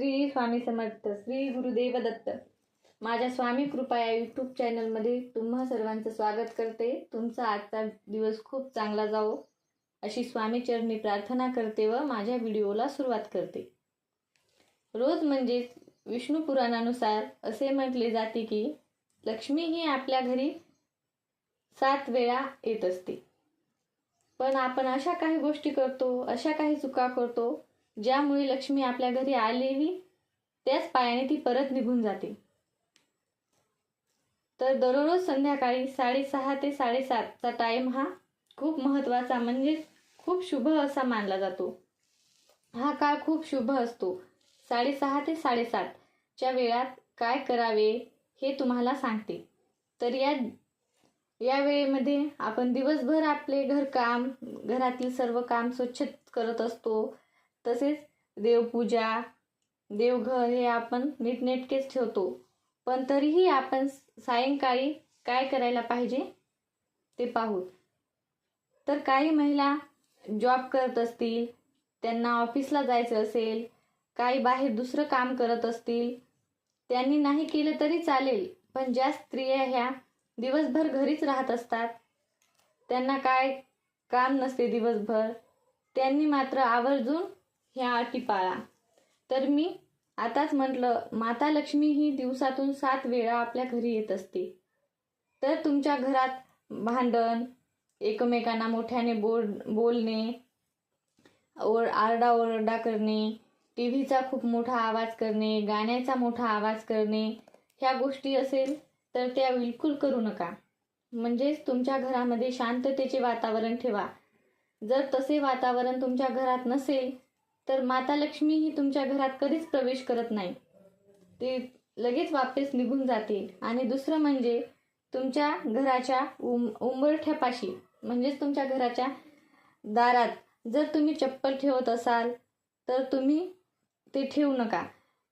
श्री स्वामी समर्थ श्री गुरुदेव दत्त. माझ्या स्वामी कृपा या यूट्यूब चॅनलमध्ये तुम्हा सर्वांचं स्वागत करते. तुमचा आजचा दिवस खूप चांगला जावो. अशी स्वामीचरणी प्रार्थना करते व माझ्या व्हिडिओला सुरुवात करते. रोज म्हणजेच विष्णू पुराणानुसार असे म्हटले जाते की लक्ष्मी ही आपल्या घरी सात वेळा येत असते. पण आपण अशा काही गोष्टी करतो अशा काही चुका करतो ज्यामुळे लक्ष्मी आपल्या घरी आलेली त्याच पायाने ती परत निघून जाते. तर दररोज संध्याकाळी साडेसहा ते साडेसातचा टाइम हा खूप महत्त्वाचा म्हणजे खूप शुभ असा मानला जातो. हा काळ खूप शुभ असतो. साडेसहा ते साडेसातच्या वेळात काय करावे हे तुम्हाला सांगते. तर या या वेळेमध्ये आपण दिवसभर आपले घरकाम घरातील सर्व काम स्वच्छ करत असतो. तसेच देवपूजा देवघर हे आपण नीटनेटकेच ठेवतो. पण तरीही आपण सायंकाळी काय करायला पाहिजे ते पाहू. तर काही महिला जॉब करत असतील त्यांना ऑफिसला जायचं असेल काही बाहेर दुसरं काम करत असतील त्यांनी नाही केलं तरी चालेल पण ज्या स्त्रिया ह्या दिवसभर घरीच राहत असतात त्यांना काय काम नसते दिवसभर त्यांनी मात्र आवर्जून ह्या अटी पाळा तर मी आताच म्हटलं माता लक्ष्मी ही दिवसातून सात वेळा आपल्या घरी येत असते. तर तुमच्या घरात भांडण एकमेकांना मोठ्याने बोल बोलणे ओर आरडाओरडा करणे टी व्हीचा खूप मोठा आवाज करणे गाण्याचा मोठा आवाज करणे ह्या गोष्टी असेल तर त्या बिलकुल करू नका. म्हणजेच तुमच्या घरामध्ये शांततेचे वातावरण ठेवा. जर तसे वातावरण तुमच्या घरात नसेल तर माता लक्ष्मी ही तुमच्या घरात कधीच प्रवेश करत नाही. ती लगेच वापस निघून जाते आणि दुसरं म्हणजे तुमच्या घराच्या उम उंबरठ्यापाशी म्हणजेच तुमच्या घराच्या दारात जर तुम्ही चप्पल ठेवत असाल तर तुम्ही ते ठेवू नका.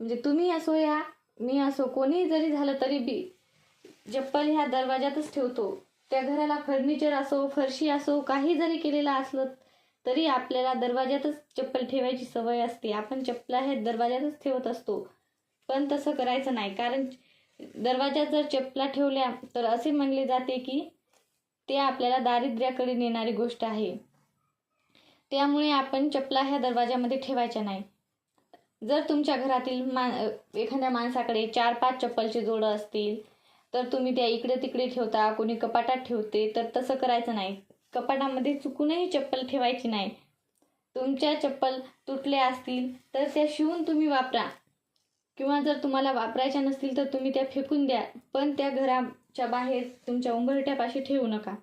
म्हणजे तुम्ही असो या मी असो कोणीही जरी झालं तरी बी चप्पल ह्या दरवाजातच ठेवतो. त्या घराला फर्निचर असो फरशी असो काही जरी केलेलं असलं तरी आपल्याला दरवाजातच चप्पल ठेवायची सवय असते. आपण चप्पला हे दरवाजातच ठेवत असतो. पण तसं करायचं नाही. कारण दरवाजात जर चप्पला ठेवल्या तर असे म्हणले जाते की ते आपल्याला दारिद्र्याकडे नेणारी गोष्ट आहे. त्यामुळे आपण चपला ह्या दरवाजामध्ये ठेवायच्या नाही. जर तुमच्या घरातील मा एखाद्या माणसाकडे चार पाच चप्पलचे जोडं असतील तर तुम्ही त्या इकडे तिकडे ठेवता कोणी कपाटात ठेवते तर तसं करायचं नाही. कपाटामध्ये चुकूनही चप्पल ठेवायची नाही. तुमच्या चप्पल तुटल्या असतील तर त्या शिवून तुम्ही वापरा. किंवा जर तुम्हाला वापरायच्या नसतील तर तुम्ही त्या फेकून द्या पण त्या घराच्या बाहेर तुमच्या उंबरट्यापाशी ठेवू नका.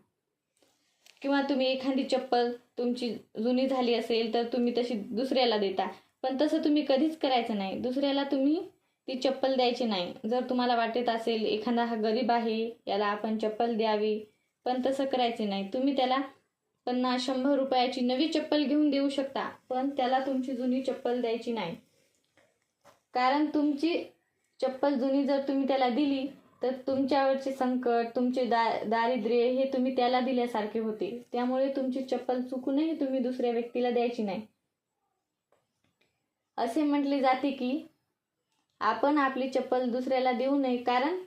किंवा तुम्ही एखादी चप्पल तुमची जुनी झाली असेल तर तुम्ही तशी दुसऱ्याला देता पण तसं तुम्ही कधीच करायचं नाही. दुसऱ्याला तुम्ही ती चप्पल द्यायची नाही. जर तुम्हाला वाटत असेल एखादा हा गरीब आहे याला आपण चप्पल द्यावी पण तसं करायचे नाही. तुम्ही त्याला पन्नास शंभर रुपयाची नवी चप्पल घेऊन देऊ शकता पण त्याला तुमची जुनी चप्पल द्यायची नाही. कारण तुमची चप्पल जुनी जर तुम्ही त्याला दिली तर तुमच्यावरचे संकट तुमचे दा दारिद्र्य हे तुम्ही त्याला दिल्यासारखे होते. त्यामुळे तुमची चप्पल चुकूनही तुम्ही दुसऱ्या व्यक्तीला द्यायची नाही. असे म्हटले जाते की आपण आपली चप्पल दुसऱ्याला देऊ नये कारण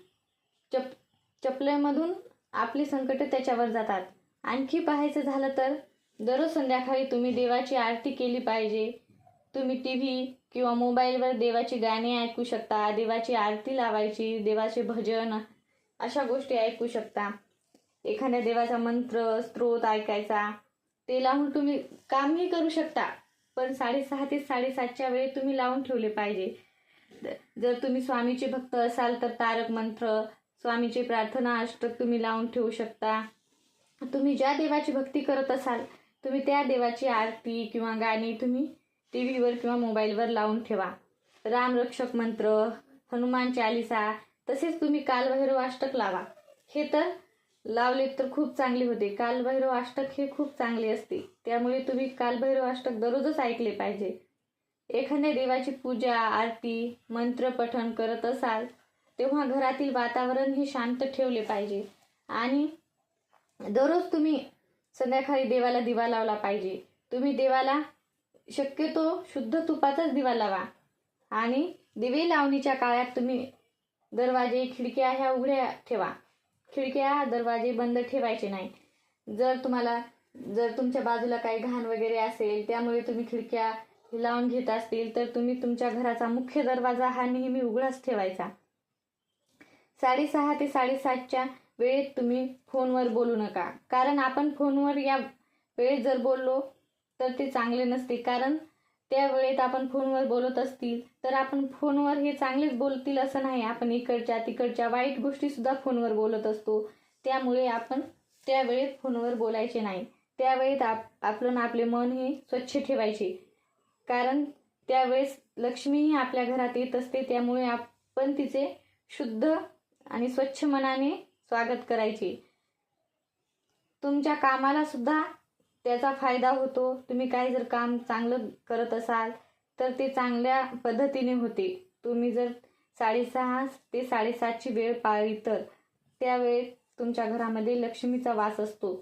चप चपलेमधून आपली संकट त्याच्यावर जातात. आणखी पाहायचं झालं तर दररोज संध्याकाळी तुम्ही देवाची आरती केली पाहिजे. तुम्ही टी व्ही किंवा मोबाईलवर देवाची गाणी ऐकू शकता देवाची आरती लावायची देवाचे भजन अशा गोष्टी ऐकू शकता. एखाद्या देवाचा मंत्र स्त्रोत ऐकायचा ते लावून तुम्ही कामही करू शकता. पण साडेसहा ते साडेसातच्या वेळेत तुम्ही लावून ठेवले पाहिजे. जर तुम्ही स्वामीचे भक्त असाल तर तारक मंत्र स्वामीची प्रार्थना अष्टक तुम्ही लावून ठेवू शकता. तुम्ही ज्या देवाची भक्ती करत असाल तुम्ही त्या देवाची आरती किंवा गाणी तुम्ही टी व्हीवर किंवा मोबाईलवर लावून ठेवा. रामरक्षक मंत्र हनुमान चालिसा तसेच तुम्ही कालभैरव अष्टक लावा. हे तर लावले तर खूप चांगले होते. कालभैरव अष्टक हे खूप चांगले असते. त्यामुळे तुम्ही कालभैरव अष्टक दररोजच ऐकले पाहिजे. एखाद्या देवाची पूजा आरती मंत्र पठण करत असाल तेव्हा घरातील वातावरण हे शांत ठेवले पाहिजे. आणि दररोज तुम्ही संध्याकाळी देवाला दिवा लावला पाहिजे. तुम्ही देवाला शक्यतो शुद्ध तुपाचाच दिवा लावा. आणि दिवे लावणीच्या काळात तुम्ही दरवाजे खिडक्या ह्या उघड्या ठेवा. खिडक्या दरवाजे बंद ठेवायचे नाही. जर तुम्हाला जर तुमच्या बाजूला काही घाण वगैरे असेल त्यामुळे तुम्ही खिडक्या लावून घेत असतील तर तुम्ही तुमच्या घराचा मुख्य दरवाजा हा नेहमी उघडाच ठेवायचा. साडेसहा ते साडेसातच्या वेळेत तुम्ही फोनवर बोलू नका. कारण आपण फोनवर या वेळेत जर बोललो तर ते चांगले नसते. कारण त्या वेळेत आपण फोनवर बोलत असतील तर आपण फोनवर हे चांगलेच बोलतील असं नाही. आपण इकडच्या तिकडच्या वाईट गोष्टी सुद्धा फोनवर बोलत असतो. त्यामुळे आपण त्या वेळेत फोनवर बोलायचे नाही. त्यावेळेत आप आपलं आपले मन हे स्वच्छ ठेवायचे. कारण त्यावेळेस लक्ष्मीही आपल्या घरात येत असते. त्यामुळे आपण तिचे शुद्ध आणि स्वच्छ मनाने स्वागत करायचे. तुमच्या कामाला सुद्धा त्याचा फायदा होतो. तुम्ही काही जर काम चांगलं करत असाल तर ते चांगल्या पद्धतीने होते. तुम्ही जर साडेसहा ते साडेसातची वेळ पाळली तर त्यावेळेत तुमच्या घरामध्ये लक्ष्मीचा वास असतो.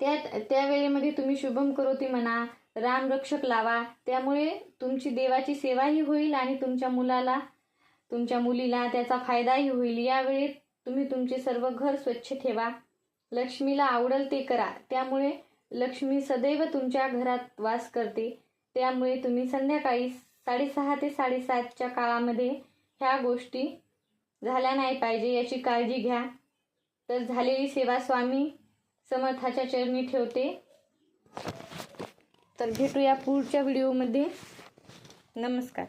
त्या त्या वेळेमध्ये तुम्ही शुभम करोती म्हणा रामरक्षक लावा त्यामुळे तुमची देवाची सेवाही होईल आणि तुमच्या मुलाला तुमच्या मुलीला त्याचा फायदाही होईल. यावेळी तुम्ही तुमचे सर्व घर स्वच्छ ठेवा. लक्ष्मीला आवडल ते करा. त्यामुळे लक्ष्मी सदैव तुमच्या घरात वास करते. त्यामुळे तुम्ही संध्याकाळी साडेसहा ते साडेसातच्या काळामध्ये ह्या गोष्टी झाल्या नाही पाहिजे याची काळजी घ्या. तर झालेली सेवा स्वामी समर्थाच्या चरणी ठेवते. तर भेटूया पुढच्या व्हिडिओमध्ये. नमस्कार.